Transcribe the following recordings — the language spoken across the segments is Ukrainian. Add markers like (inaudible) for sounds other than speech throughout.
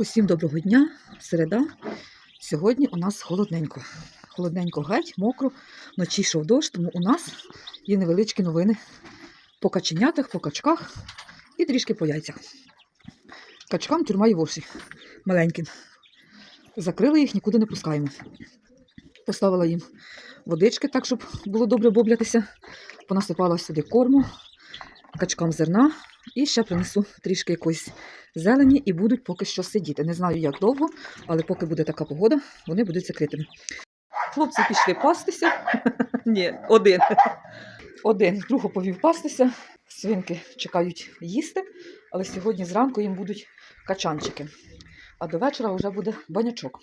Усім доброго дня, середа. Сьогодні у нас холодненько. Холодненько геть, мокро, вночі йшов дощ, тому у нас є невеличкі новини по каченятах, по качках і трішки по яйцях. Качкам тюрма і воші маленьким. Закрили їх, нікуди не пускаємо. Поставила їм водички так, щоб було добре боблятися. Понасипала сюди корму, качкам зерна і ще принесу трішки якоїсь зелені і будуть поки що сидіти. Не знаю, як довго, але поки буде така погода, вони будуть закритими. Хлопці пішли пастися. (laughs) Ні, один. Один другу повів пастися. Свинки чекають їсти, але сьогодні зранку їм будуть качанчики. А до вечора вже буде банячок.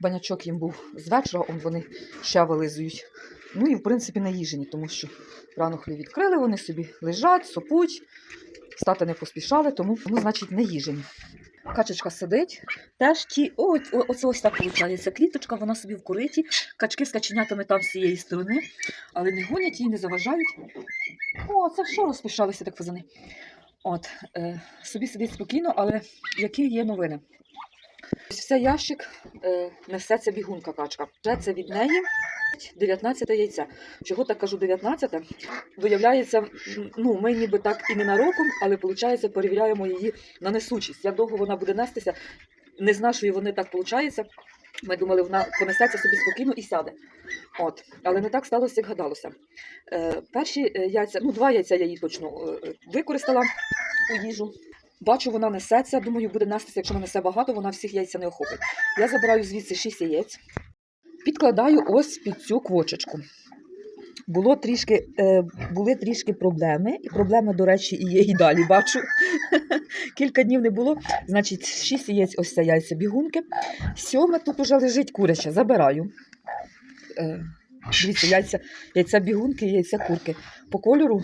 Банячок їм був з вечора, он вони ще вилизують. Ну і в принципі наїжені, тому що рано хлів відкрили, вони собі лежать, сопуть, стати не поспішали, тому, ну, значить, не їжені. Качечка сидить, теж ті, о, о, оце ось так виходить. Кліточка, вона собі в кориті, качки з каченятами там з цієї сторони, але не гонять її, не заважають. О, це що розпишалися так фазани? От, е, собі сидить спокійно, але які є новини? Ось все ящик е, несеться бігунка качка. Це від неї 19 яйця. Чого так кажу 19? Виявляється, ну, ми ніби так і не нароком, але виходить, перевіряємо її на несучість. Як довго вона буде нестися, не з нашої вони так виходить. Ми думали, вона понесеться собі спокійно і сяде. От. Але не так сталося, як гадалося. Е, перші е, яйця, ну, два яйця я її точно е, використала у їжу. Бачу, вона несеться. Думаю, буде нестися, якщо несе багато, вона всіх яйця не охопить. Я забираю звідси 6 яєць, підкладаю ось під цю квочечку. Було трішки, е, були трішки проблеми, і проблеми, до речі, і є і далі бачу. (laughs) Кілька днів не було. Значить, 6 яєць, ось це яйця бігунки. Сьоме тут уже лежить куряче, забираю. Е, дивіться, яйця, яйця бігунки, яйця курки. По кольору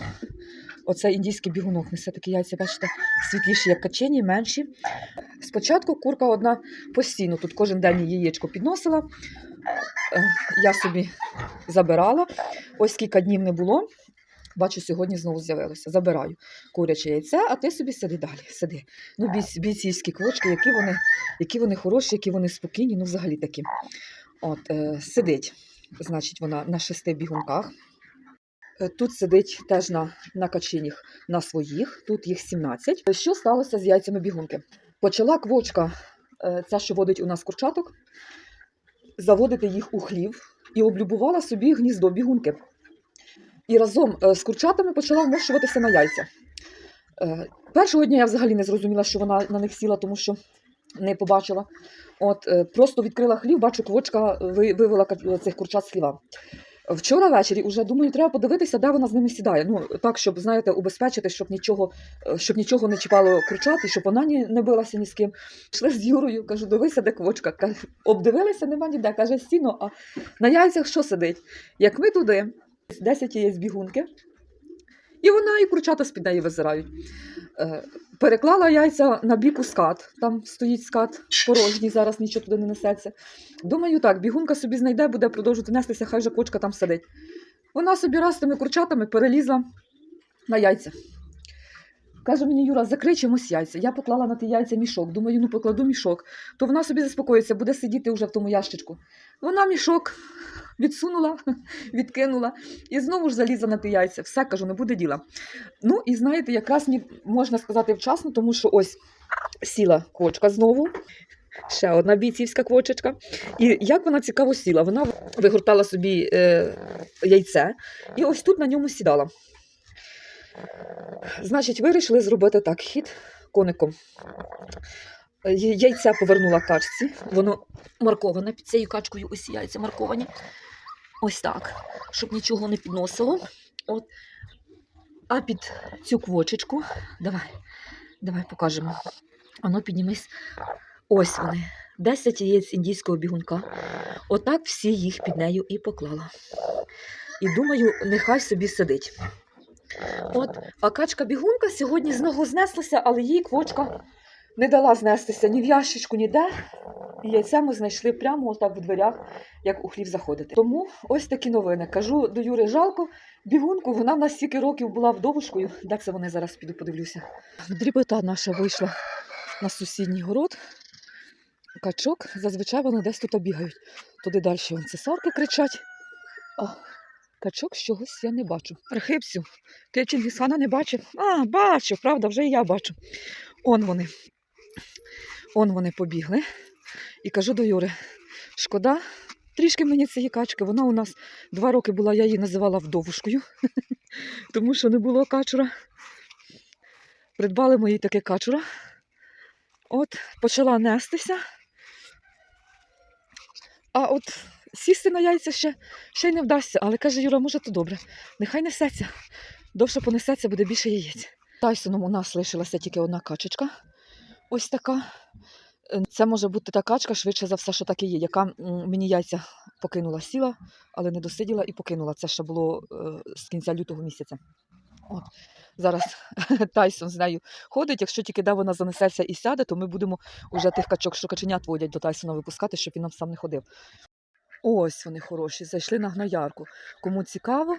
Оце індійський бігунок несе такі яйця, бачите, світліші, як качені, менші. Спочатку курка одна постійно, тут кожен день яєчко підносила. Е, Я собі забирала. Ось кілька днів не було. Бачу, сьогодні знову з'явилося. Забираю куряче яйце, а ти собі сиди далі. Сиди. Ну, бійцівські квочки, які вони, які вони хороші, які вони спокійні, ну взагалі такі. От, е, сидить, значить, вона на шести бігунках. Е, Тут сидить теж на, на качинях на своїх, тут їх 17. Що сталося з яйцями бігунки? Почала квочка, е, ця, що водить у нас курчаток, заводити їх у хлів і облюбувала собі гніздо бігунки. І разом е, з курчатами почала вмощуватися на яйця. Першого дня я взагалі не зрозуміла, що вона на них сіла, тому що не побачила. От, просто відкрила хлів, бачу, квочка вивела цих курчат з хліва. Вчора ввечері вже думаю, треба подивитися, де вона з ними сідає. Ну так, щоб знаєте, убезпечити, щоб нічого, е, щоб нічого не чіпало кричати, щоб вона ні, не билася ні з ким. Йшли з Юрою, кажу, дивися, де квочка. Каже, обдивилися, нема ніде. Каже, сіно, а на яйцях що сидить? Як ми туди, 10 яєць бігунки, і вона і курчата з-під неї визирають. Е, Переклала яйця на бік у скат. Там стоїть скат порожній, зараз нічого туди не несеться. Думаю, так, бігунка собі знайде, буде продовжувати нестися, хай же кочка там сидить. Вона собі раз тими курчатами перелізла на яйця. Каже мені, Юра, закрий чимось яйця. Я поклала на ті яйця мішок. Думаю, ну покладу мішок, то вона собі заспокоїться, буде сидіти вже в тому ящичку. Вона мішок відсунула, (laughs) відкинула і знову ж залізла на ті яйця. Все кажу, не буде діла. Ну і знаєте, якраз можна сказати вчасно, тому що ось сіла кочка знову. Ще одна бійцівська квочечка. І як вона цікаво сіла, вона вигортала собі е, яйце і ось тут на ньому сідала. Значить, вирішили зробити так: хід коником. Е, Яйця повернула качці, воно марковане під цією качкою, ось яйця марковані. Ось так, щоб нічого не підносило. От. А під цю квочечку, давай, давай покажемо. Ану, піднімись. Ось вони. 10 яєць індійського бігунка. Отак всі їх під нею і поклала. І думаю, нехай собі сидить. От, а качка бігунка сьогодні знову знеслася, але їй квочка не дала знестися ні в ящичку, ніде. І яйця ми знайшли прямо отак в дверях, як у хлів заходити. Тому ось такі новини. Кажу до Юри жалко, бігунку, вона в нас стільки років була вдовушкою. Де це вони зараз піду подивлюся. Дрібота наша вийшла на сусідній город. Качок, зазвичай вони десь тут бігають. Туди далі вон цесарки кричать. А качок чогось я не бачу. Архипсю, ти Чингісхана не бачив? А, бачу, правда, вже і я бачу. Он вони. Он вони побігли. І кажу до Юри, шкода, трішки мені цієї качки. Вона у нас два роки була, я її називала вдовушкою, (laughs) тому що не було качура. Придбали мої таке качура. От, почала нестися. А от сісти на яйця ще, ще й не вдасться. Але каже Юра, може, то добре. Нехай несеться. Довше понесеться, буде більше яєць. Тайсоном у нас лишилася тільки одна качечка. Ось така. Е, Це може бути та качка, швидше за все, що так і є, яка мені яйця покинула, сіла, але не досиділа і покинула. Це ще було е, з кінця лютого місяця. От. Зараз (laughs) Тайсон з нею ходить. Якщо тільки де вона занесеться і сяде, то ми будемо вже тих качок, що каченят водять до Тайсона випускати, щоб він нам сам не ходив. Ось вони хороші, зайшли на гноярку. Кому цікаво,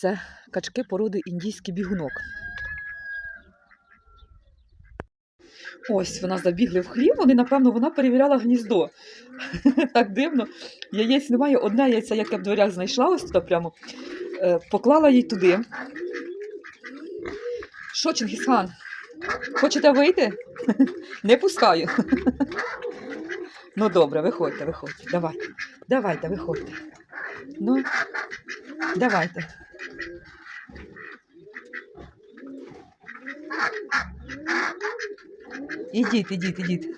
це качки породи індійський бігунок. Ось вона забігли в хлів, вони, напевно, вона перевіряла гніздо. (laughs) так дивно. Яєць немає. Одне яйце, яке в дверях знайшла, ось туди прямо, е, поклала їй туди. Що, Чингісхан? Хочете вийти? (laughs) Не пускаю. (laughs) ну добре, виходьте, виходьте. Давайте. Давайте, виходьте. Ну, давайте. Ідіть, ідіть, ідіть.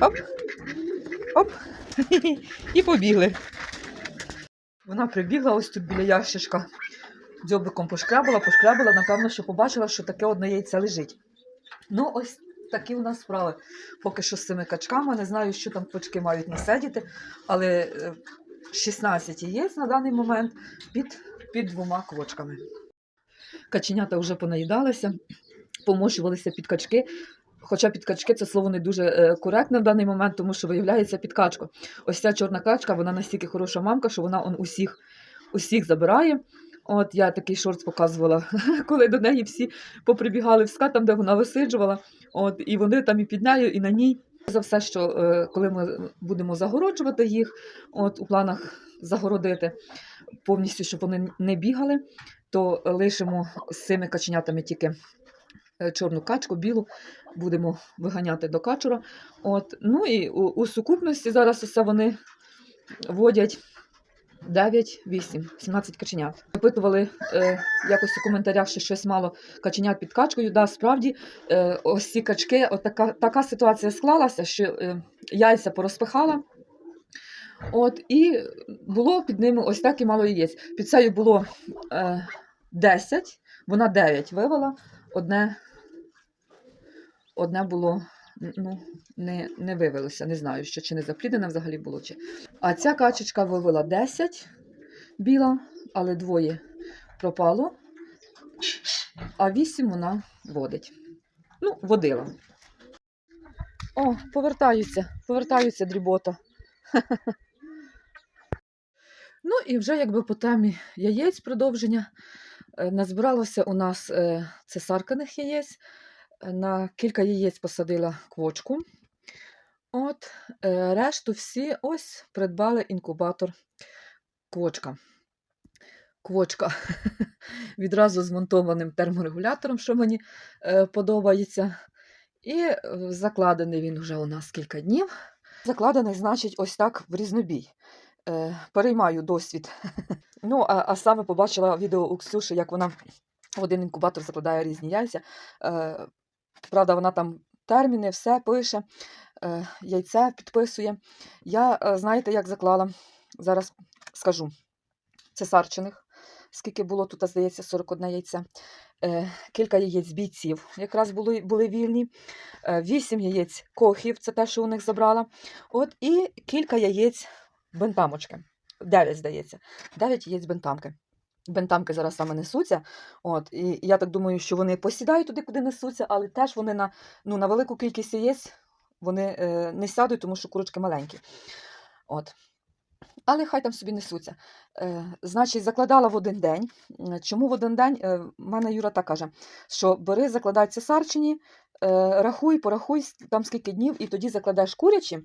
Оп. Оп. (laughs) І побігли. Вона прибігла ось тут біля ящичка. Дзьобиком пошкрябала, пошкрябала, напевно, що побачила, що таке одне яйце лежить. Ну, ось такі у нас справи. Поки що з цими качками. Не знаю, що там качки мають насидіти, але е, 16 яєць на даний момент під, під двома квочками. Каченята вже понаїдалися, помощувалися під качки. Хоча під качки це слово не дуже е, коректне в даний момент, тому що виявляється під качку. Ось ця чорна качка, вона настільки хороша мамка, що вона он усіх, усіх забирає. От я такий шорт показувала, (laughs) коли до неї всі поприбігали в скат, там, де вона висиджувала. От, і вони там і під нею, і на ній. За все, що е, коли ми будемо загороджувати їх, от у планах загородити повністю, щоб вони не бігали, то лишимо з цими каченятами тільки чорну качку, білу, будемо виганяти до качура. От, ну і у, у сукупності зараз усе вони водять 9, 8, 17 каченят. Запитували е, якось у коментарях, що щось мало каченят під качкою. Да, справді, е, ось ці качки, от така, така ситуація склалася, що е, яйця порозпихала. От, і було під ними ось так і мало яєць. Під цією було е, 10, вона 9 вивела, одне, одне було. Ну, не, не вивелося, не знаю, що чи не запліднене взагалі було. Чи. А ця качечка вивела 10 біла, але двоє пропало, а 8 вона водить. Ну, водила. О, повертаються, повертаються дрібота. (laughs) Ну і вже якби по темі яєць продовження. е, Назбиралося у нас е, цесарканих яєць. На кілька яєць посадила квочку. От, е, решту всі ось придбали інкубатор квочка. Квочка (laughs) відразу з монтованим терморегулятором, що мені е, подобається. І е, закладений він вже у нас кілька днів. Закладений, значить, ось так в різнобій. Переймаю досвід. (laughs) ну, а, а саме побачила відео у Ксюші, як вона в один інкубатор закладає різні яйця. Правда, вона там терміни, все пише, е, яйце підписує. Я, е, знаєте, як заклала? Зараз скажу. Цесарчених. Скільки було тут, здається, 41 яйце. Е, кілька яєць бійців, якраз були, були вільні. 8 яєць кохів, це те, що у них забрала. От, і кілька яєць бентамочки. 9, здається. 9 яєць бентамки. Бентамки зараз саме несуться. От, і я так думаю, що вони посідають туди, куди несуться, але теж вони на, ну, на велику кількість яєць вони е, не сядуть, тому що курочки маленькі. От. Але хай там собі несуться. Е, значить, закладала в один день. Чому в один день? Е, мене Юра так каже, що бери, закладай цесарчині, е, рахуй, порахуй там скільки днів, і тоді закладаєш курячі,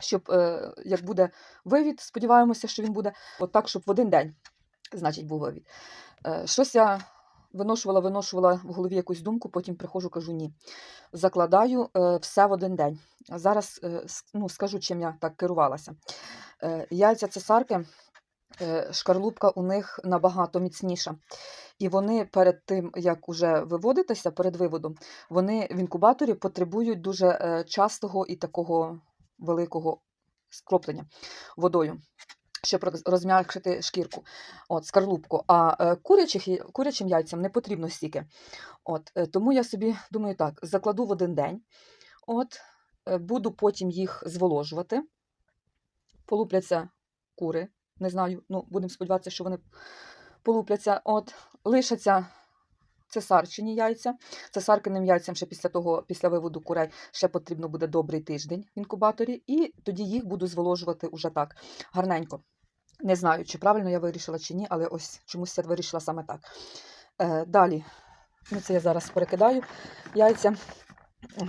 щоб е, як буде вивід, сподіваємося, що він буде, от так, щоб в один день, значить, був вивід. Е, щось я виношувала, виношувала в голові якусь думку, потім приходжу, кажу ні. Закладаю е, все в один день. Зараз е, ну, скажу, чим я так керувалася. Яйця цесарки, шкарлупка у них набагато міцніша. І вони перед тим, як уже виводитися, перед виводом, вони в інкубаторі потребують дуже частого і такого великого скроплення водою, щоб роз- розм'якшити шкірку, от, скарлупку. А е, курячих, курячим яйцям не потрібно стільки. От, е, тому я собі думаю так, закладу в один день, от, е, буду потім їх зволожувати полупляться кури. Не знаю, ну будемо сподіватися, що вони полупляться. От, лишаться цесарчині яйця. Цесаркиним яйцям ще після того, після виводу курей, ще потрібно буде добрий тиждень в інкубаторі, і тоді їх буду зволожувати уже так гарненько. Не знаю, чи правильно я вирішила, чи ні, але ось чомусь я вирішила саме так. Е, далі, ну це я зараз перекидаю яйця.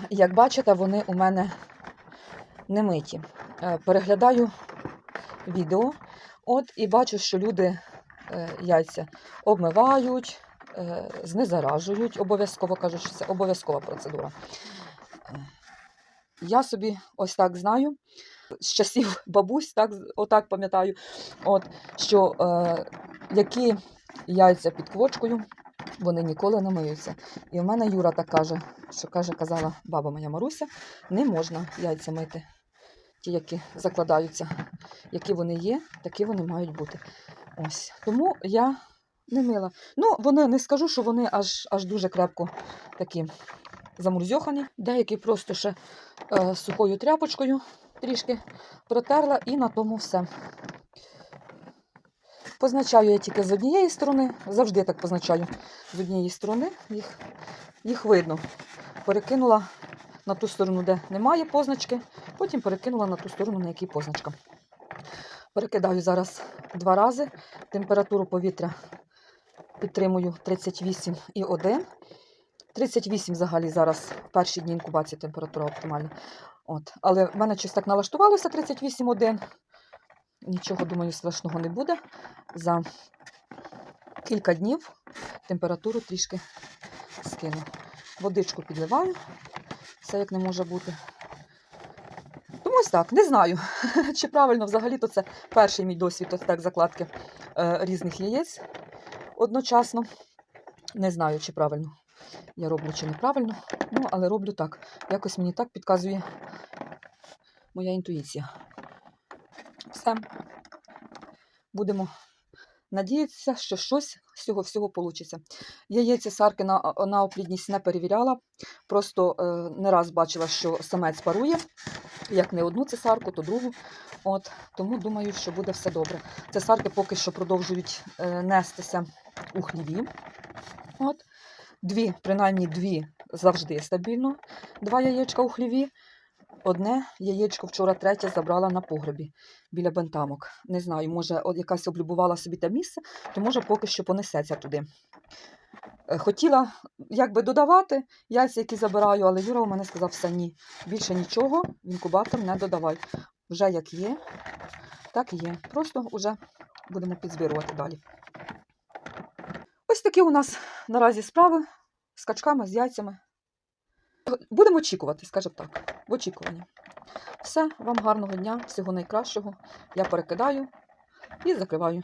Як бачите, вони у мене не миті. Е, Переглядаю відео, от і бачу, що люди е, яйця обмивають, знезаражують, обов'язково кажуть, що це обов'язкова процедура. Е, Я собі ось так знаю, з часів (laughs) бабусь, так, отак пам'ятаю, от, що е, які яйця під квочкою, вони ніколи не миються. І в мене Юра так каже, що каже, казала баба моя Маруся, не можна яйця мити. Ті, які закладаються, які вони є, такі вони мають бути. Ось. Тому я не мила. Ну, вони не скажу, що вони аж, аж дуже крепко такі замурзьохані. Деякі просто ще е, сухою тряпочкою трішки протерла і на тому все. Позначаю я тільки з однієї сторони, завжди так позначаю з однієї сторони, їх, їх видно. Перекинула на ту сторону, де немає позначки, потім перекинула на ту сторону, на якій позначка. Перекидаю зараз два рази. Температуру повітря підтримую 38,1. 38 взагалі зараз в перші дні інкубації температура оптимальна. От. Але в мене щось так налаштувалося 38,1. Нічого, думаю, страшного не буде. За кілька днів температуру трішки скину. Водичку підливаю. Все як не може бути. Тому ось так, не знаю, (laughs) чи правильно взагалі-то це перший мій досвід ось так закладки е, різних яєць одночасно. Не знаю, чи правильно я роблю, чи неправильно. Ну, але роблю так. Якось мені так підказує моя інтуїція. Все. Будемо надіятися, що щось з цього всього вийде. Яєця сарки на, на оплідність не перевіряла. Просто е, не раз бачила, що самець парує. Як не одну цесарку, то другу. От, тому думаю, що буде все добре. Цесарки поки що продовжують е, нестися у хліві. От. Дві, принаймні дві завжди стабільно. Два яєчка у хліві. Одне яєчко вчора третє забрала на погребі біля бентамок. Не знаю, може, якась облюбувала собі те місце, то може поки що понесеться туди. Е, Хотіла якби додавати яйця, які забираю, але Юра у мене сказав, все ні. Більше нічого в інкубатор не додавай. Вже як є, так і є. Просто вже будемо підзбирувати далі. Ось такі у нас наразі справи з качками, з яйцями. Будемо очікувати, скажімо так, в очікуванні. Все, вам гарного дня, всього найкращого. Я перекидаю і закриваю.